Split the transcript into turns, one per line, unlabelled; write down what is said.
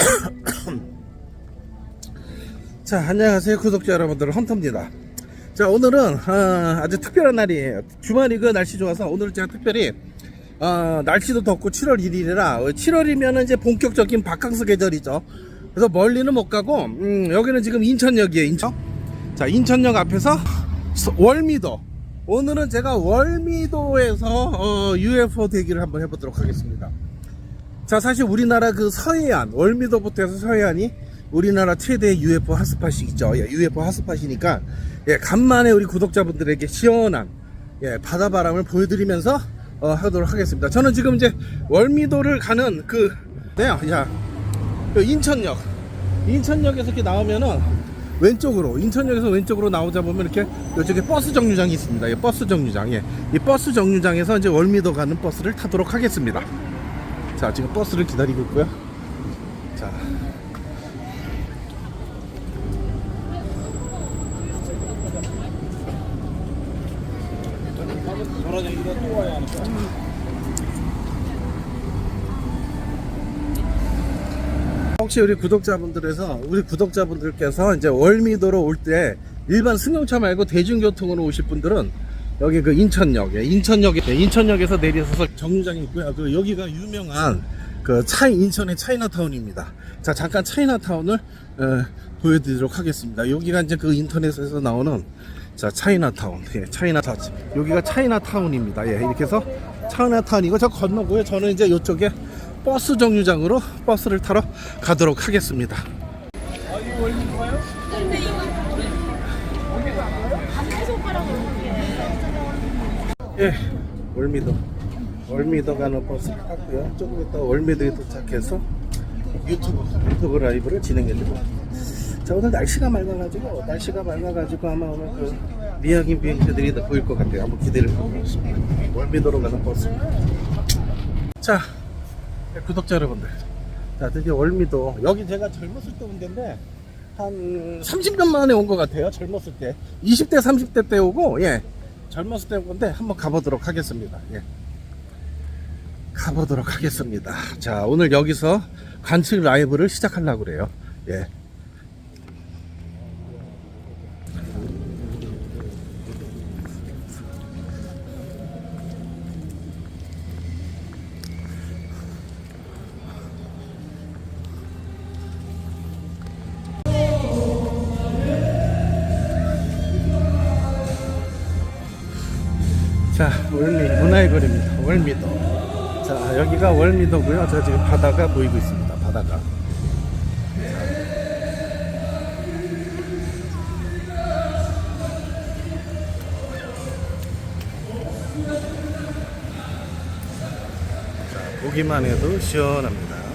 자, 안녕하세요. 구독자 여러분들, 헌터입니다. 자, 오늘은, 어, 아주 특별한 날이에요. 주말이고 날씨 좋아서 오늘 제가 특별히, 어, 날씨도 덥고 7월 1일이라, 7월이면 이제 본격적인 바캉스 계절이죠. 그래서 멀리는 못 가고, 음, 여기는 지금 인천역이에요, 인천. 자, 인천역 앞에서 서- 월미도. 오늘은 제가 월미도에서, 어, UFO 대기를 한번 해보도록 하겠습니다. 자, 사실 우리나라 그 서해안, 월미도부터 해서 서해안이 우리나라 최대 UFO 핫스팟이죠. 예, UFO 핫스팟이니까, 예, 간만에 우리 구독자분들에게 시원한, 예, 바다바람을 보여드리면서, 어, 하도록 하겠습니다. 저는 지금 이제 월미도를 가는 그, 네요, 야, 그 인천역. 인천역에서 이렇게 나오면은, 왼쪽으로, 인천역에서 왼쪽으로 나오자 보면 이렇게, 이쪽에 버스 정류장이 있습니다. 예, 버스 정류장. 예, 이 버스 정류장에서 이제 월미도 가는 버스를 타도록 하겠습니다. 자 지금 버스를 기다리고 있고요. 자. 혹시 우리 구독자분들에서 우리 구독자분들께서 이제 월미도로 올 때 일반 승용차 말고 대중교통으로 오실 분들은 여기 그 인천역에 인천역에 네, 인천역에서 내려서서 정류장이 있고요. 그 여기가 유명한 그 차이 인천의 차이나타운입니다. 자 잠깐 차이나타운을 어, 보여드리도록 하겠습니다. 여기가 이제 그 인터넷에서 나오는 자 차이나타운, 예, 차이나타운. 여기가 차이나타운입니다. 예, 이렇게 해서 차이나타운이고 저 건너고요. 저는 이제 이쪽에 버스 정류장으로 버스를 타러 가도록 하겠습니다. 예, 월미도. 월미도 가는 버스를 탔고요. 조금 이따 월미도에 도착해서 유튜브, 유튜브 라이브를 진행해드립니다. 자, 오늘 날씨가 맑아가지고, 날씨가 맑아가지고 아마 오늘 그 미약인 비행기들이 다 보일 것 같아요. 한번 기대를 해보겠습니다. 월미도로 가는 버스. 자, 네, 구독자 여러분들. 자, 드디어 월미도. 여기 제가 젊었을 때 온 데인데, 한 30년 만에 온 것 같아요. 젊었을 때. 20대, 30대 때 오고, 예. 젊었을 때온 건데, 한번 가보도록 하겠습니다. 예. 가보도록 하겠습니다. 자, 오늘 여기서 관측 라이브를 시작하려고 그래요. 예. 자, 월미, 문화의 거리입니다. 월미도. 자, 여기가 월미도고요. 저 지금 바다가 보이고 있습니다. 바다가. 자, 보기만 해도 시원합니다.